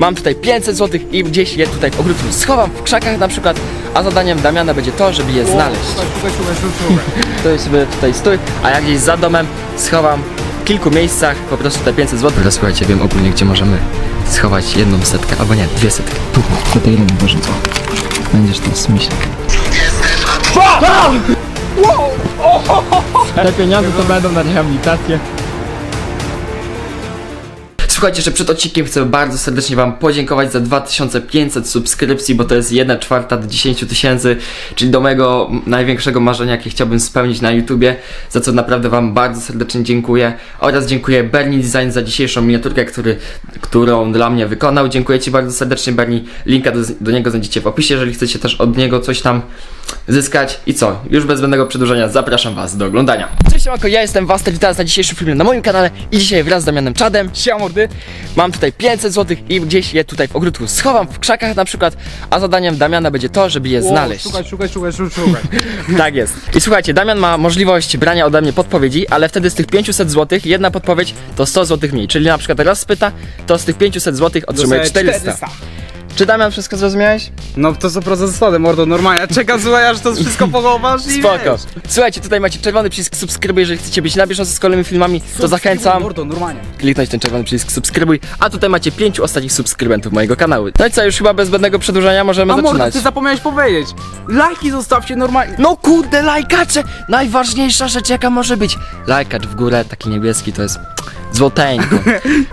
mam tutaj 500 zł i gdzieś je tutaj w ogródku schowam w krzakach na przykład, a zadaniem Damiana będzie to, żeby je znaleźć. To sobie tutaj stój, a ja gdzieś za domem schowam w kilku miejscach po prostu te 500 zł. Teraz słuchajcie, wiem ogólnie gdzie możemy schować jedną setkę, albo nie, dwie setki. Tu, do tej o. Będziesz teraz myśleć. Te pieniądze to będą na rehabilitację. Słuchajcie, jeszcze przed odcinkiem chcę bardzo serdecznie Wam podziękować za 2500 subskrypcji, bo to jest 1 czwarta do 10 tysięcy, czyli do mojego największego marzenia, jakie chciałbym spełnić na YouTubie, za co naprawdę Wam bardzo serdecznie dziękuję. Oraz dziękuję Bernie Design za dzisiejszą miniaturkę, który, którą dla mnie wykonał. Dziękuję Ci bardzo serdecznie, Bernie. Linka do, do niego znajdziecie w opisie, jeżeli chcecie też od niego coś tam zyskać. I co? Już bez zbędnego przedłużenia zapraszam Was do oglądania. Cześć, Mako, ja jestem Waster, witam Was na dzisiejszym filmie na moim kanale i dzisiaj wraz z Damianem Czadem Siema mordy. Mam tutaj 500 zł i gdzieś je tutaj w ogródku schowam w krzakach na przykład, a zadaniem Damiana będzie to, żeby je znaleźć. Szukaj, szukaj, szukaj, szukaj, szukaj. Tak jest. I słuchajcie, Damian ma możliwość brania ode mnie podpowiedzi, ale wtedy z tych 500 zł jedna podpowiedź to 100 zł mniej. Czyli na przykład raz spyta, to z tych 500 zł otrzymuje Dostaję 400. Czy Damian wszystko zrozumiałeś? No to co proces zasady, mordo, normalnie. Czekam, słuchaj, aż to wszystko pochowasz i Spoko. wiesz. Słuchajcie, tutaj macie czerwony przycisk subskrybuj, jeżeli chcecie być na bieżąco z kolejnymi filmami, to zachęcam. Mordo, normalnie. kliknąć ten czerwony przycisk subskrybuj, a tutaj macie pięciu ostatnich subskrybentów mojego kanału. No i co, już chyba bez zbędnego przedłużenia możemy A mordo, zaczynać. ty zapomniałeś powiedzieć. Lajki zostawcie normalnie. No kurde, lajkacze! Najważniejsza rzecz jaka może być. Lajkacz w górę, taki niebieski, to jest złoteńko.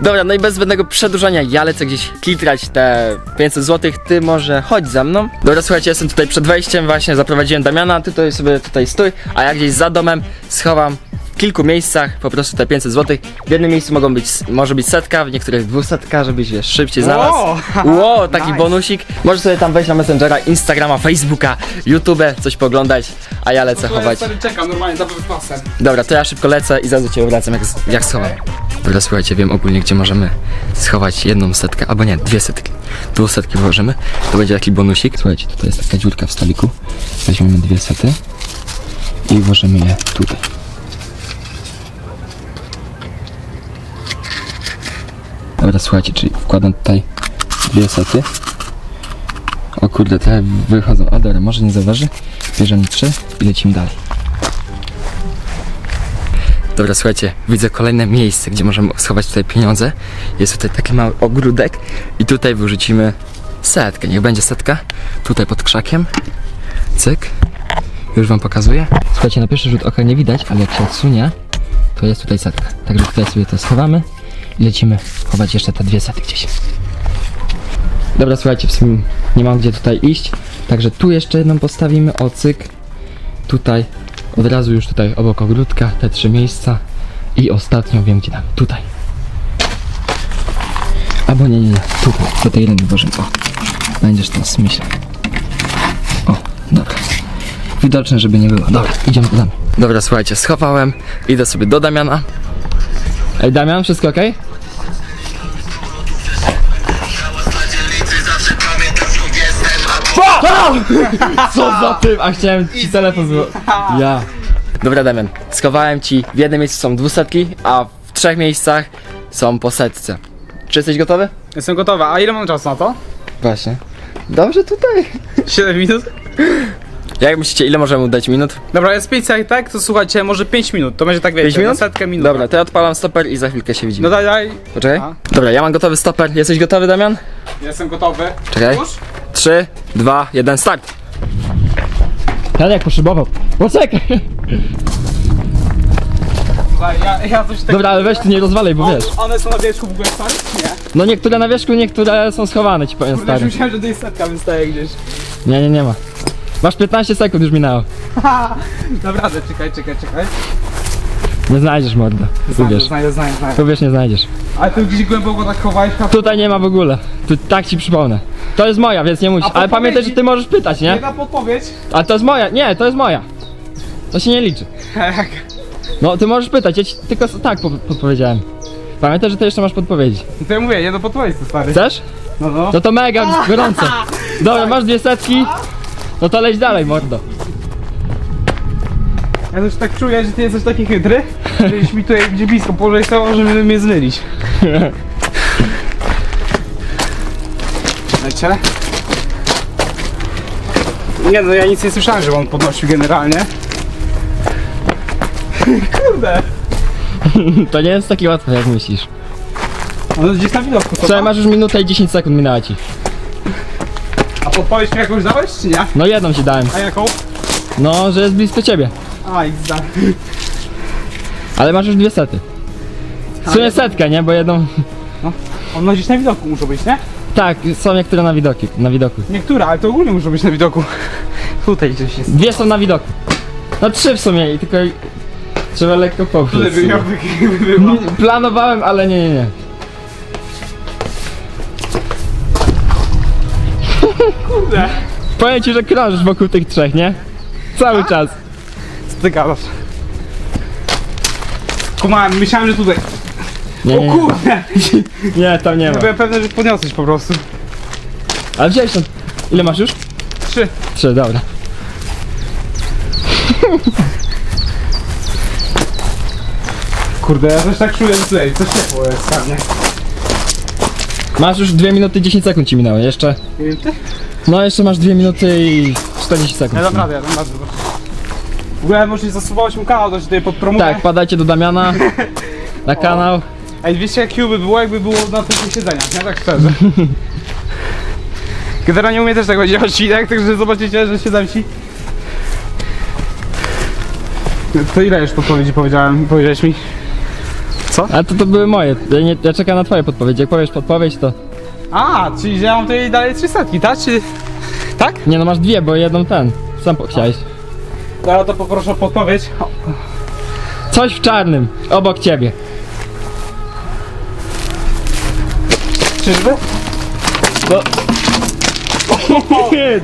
Dobra, no i bez zbędnego przedłużania, ja lecę gdzieś klitrać te 500 zł, ty może chodź za mną. Dobra, słuchajcie, jestem tutaj przed wejściem, właśnie zaprowadziłem Damiana, ty tutaj sobie tutaj stój, a ja gdzieś za domem schowam w kilku miejscach po prostu te 500 zł. W jednym miejscu mogą być, może być setka, w niektórych dwusetka, żebyś wiesz, szybciej znalazł. Wow. Ło, taki Nice. bonusik. Możesz sobie tam wejść na Messengera, Instagrama, Facebooka, YouTube, coś pooglądać, a ja lecę ja chować. stary czekam, normalnie, za pasem. Dobra, to ja szybko lecę i zaraz do ciebie wracam, jak, jak schowam. Dobra, słuchajcie, wiem ogólnie, gdzie możemy schować jedną setkę, albo nie, dwie setki. Dwusetki włożymy, to będzie taki bonusik. Słuchajcie, tutaj jest taka dziurka w stoliku. Weźmiemy dwie sety i włożymy je tutaj. Dobra, słuchajcie, czyli wkładam tutaj dwie sety. O kurde, te wychodzą. A dobra, może nie zauważy. Bierzemy trzy i lecimy dalej. Dobra, słuchajcie, widzę kolejne miejsce, gdzie możemy schować tutaj pieniądze. Jest tutaj taki mały ogródek i tutaj wyrzucimy setkę. Niech będzie setka. Tutaj pod krzakiem. Cyk. Już wam pokazuję. Słuchajcie, na pierwszy rzut oka nie widać, ale jak się odsunie, to jest tutaj setka. Także tutaj sobie to schowamy i lecimy chować jeszcze te dwie sety gdzieś. Dobra, słuchajcie, w sumie nie mam gdzie tutaj iść. Także tu jeszcze jedną postawimy, o cyk. Tutaj, od razu już tutaj obok ogródka, te trzy miejsca. I ostatnią wiem gdzie tam, tutaj. Albo nie, nie, nie, tutaj, do tej ręki Boże, o. Będziesz teraz myślał. O, dobra. Widoczne, żeby nie było. Dobra, idziemy do Damiana. Dobra, słuchajcie, schowałem, idę sobie do Damiana. Ej, Damian, wszystko ok? Co za tym? A chciałem ci telefon zło... Ja. Dobra, Damian, schowałem ci, w jednym miejscu są dwusetki, a w trzech miejscach są po setce. Czy jesteś gotowy? Jestem gotowa, a ile mam czasu na to? Właśnie. Dobrze tutaj. 7 minut? Jak myślicie, ile możemy dać minut? Dobra, jest 5 setek, tak? To słuchajcie, może 5 minut, to będzie tak wiecie, Pięć minut? na setkę minut. Dobra, to ja odpalam stoper i za chwilkę się No widzimy. daj, daj. Poczekaj. A. Dobra, ja mam gotowy stoper. Jesteś gotowy, Damian? Jestem gotowy. Czekaj. Już? 3, 2, 1, start! Ale jak poszybował. Poczekaj! Daj, ja, ja coś tak... Dobra, ale weź tu nie rozwalej, bo wiesz. One są na wierzchu w ogóle stary? Nie. No niektóre na wierzchu, niektóre są schowane, ci powiem Kurde, już stary. myślałem, że to jest setka, więc staje gdzieś. Nie, nie, nie ma. Masz 15 sekund już minęło. Naprawdę, czekaj, czekaj, czekaj. Nie znajdziesz mordo. Znajdę, wiesz. znajdę, znajdę, wiesz, nie znajdziesz. Ale tu gdzieś głęboko tak chowałeś, a Tutaj nie ma w ogóle. Tu tak ci przypomnę. To jest moja, więc nie musisz. A Ale pamiętaj, że ty możesz pytać, nie? jedna podpowiedź. Ale to jest moja. Nie, to jest moja. To się nie liczy. Jak? No, ty możesz pytać, ja ci tylko s- tak po- podpowiedziałem. Pamiętaj, że ty jeszcze masz podpowiedzi. No to ja mówię, nie do podpowiedź to stary. Chcesz? No no. No to mega gorąco. Dobra, masz dwie setki. No to leć dalej, mordo. Ja też tak czuję, że ty jesteś taki chytry, żebyś mi tutaj gdzie blisko położyć to, żeby mnie zmylić. Słuchajcie. Nie no, ja nic nie słyszałem, że on podnosił generalnie. Kurde. To nie jest takie łatwe jak myślisz. On jest gdzieś na widoku, co? Słuchaj, masz już minutę i 10 sekund minęła ci. A podpowiedź mi jakąś dałeś, czy nie? No jedną ci dałem. A jaką? No, że jest blisko ciebie. A, XD. Ale masz już dwie sety. W sumie setkę, nie? Bo jedną... On ma gdzieś na widoku muszą być, nie? Tak, są niektóre na widoku. Na widoku. Niektóre, ale to ogólnie muszą być na widoku. Tutaj gdzieś jest. Dwie są na widoku. No trzy w sumie i tylko... Trzeba lekko poprzeć. By miał by była. Planowałem, ale nie, nie, nie. Kurde. Powiem ci, że krążysz wokół tych trzech, nie? Cały czas. Ty gadasz? Kumałem, myślałem, że tutaj. Nie, O nie, nie. kurde! nie tam nie ma. Byłem pewny, że podniosłeś po prostu. Ale wziąłeś tam... Ile masz już? Trzy. Trzy, dobra. Kurde, ja też tak czuję, że tutaj coś ciepło jest pewnie. Masz już 2 minuty 10 sekund ci minęły, jeszcze... Nie? No jeszcze masz 2 minuty i 40 sekund. Ja dam radę, ja dam radę. W ogóle może zasuwałeś mu kanał, to się tutaj podpromuję. Tak, padajcie do Damiana na kanał. Ej, wiecie jak by było, jakby było na tych siedzeniach, nie? Tak szczerze. Generalnie u mnie też tak będzie odcinek, także zobaczycie, że siedzę ci. To ile już podpowiedzi powiedziałem, powiedziałeś mi? Ale to, to były moje. Ja, nie, ja czekam na twoje podpowiedzi. Jak powiesz podpowiedź, to... A, czyli ja mam tutaj dalej 300, tak? Czy... Tak? Nie no, masz dwie, bo jedną ten. Sam po- chciałeś. Teraz to poproszę o podpowiedź. Coś w czarnym, obok ciebie. Czyżby? No.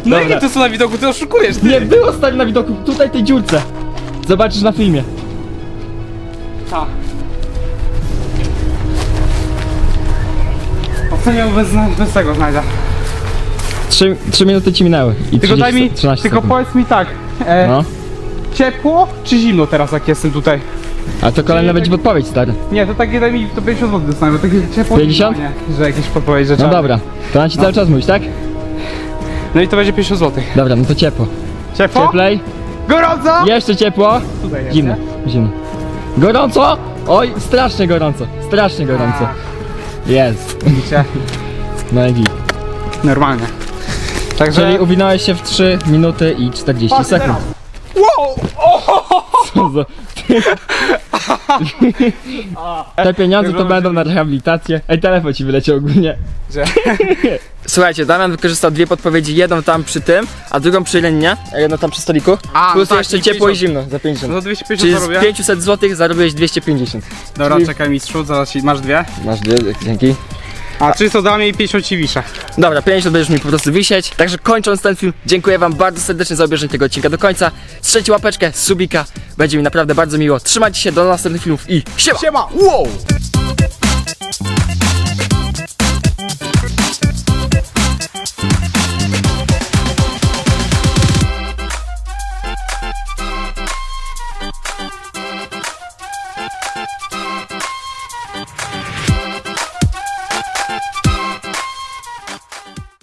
No Dobra. i to są na widoku, ty oszukujesz, ty. Nie było stać na widoku, tutaj tej dziurce. Zobaczysz na filmie. Tak. Oceniam bez, bez tego znajdę. Trzy, minuty ci minęły. I Tylko 30, daj mi, 13 tylko sekund. powiedz mi tak. E, No. Ciepło czy zimno teraz jak jestem tutaj? A to kolejna będzie podpowiedź, stary. Nie, to takie daj mi to 50 zł dostanę, bo takie ciepło 50? Nie, że jakieś podpowiedź, że No trzeba. dobra. To mam ci cały czas mówić, tak? No i to będzie 50 zł. Dobra, no to ciepło. Ciepło? Cieplej. Gorąco? Jeszcze ciepło. Tutaj jest, Zimno, zimno. Gorąco? Oj, strasznie gorąco. Strasznie gorąco. Jest. Widzicie? No i git. Normalnie. Także... Czyli uwinąłeś się w 3 minuty i 40 Patrz sekund. Wow! Co za- Te pieniądze to będą na rehabilitację. Ej, telefon ci wyleciał ogólnie. Słuchajcie, Damian wykorzystał dwie podpowiedzi, jedną tam przy tym, a drugą przy Leninie, a jedną tam przy stoliku. A, Plus tak, jeszcze i ciepło i 50. zimno za 50. No to 250 Czyli zarobię. z 500 zł zarobiłeś 250. Dobra, czyli- czekaj mistrzu, zaraz ci... masz dwie. Masz dwie, dzięki. A 300 dla mnie i 50 ci wiszę. Dobra, 50 będziesz mi po prostu wisieć. Także kończąc ten film, dziękuję wam bardzo serdecznie za obejrzenie tego odcinka do końca. Strzelcie łapeczkę, subika, będzie mi naprawdę bardzo miło. Trzymajcie się do następnych filmów i siema! Siema! Wow!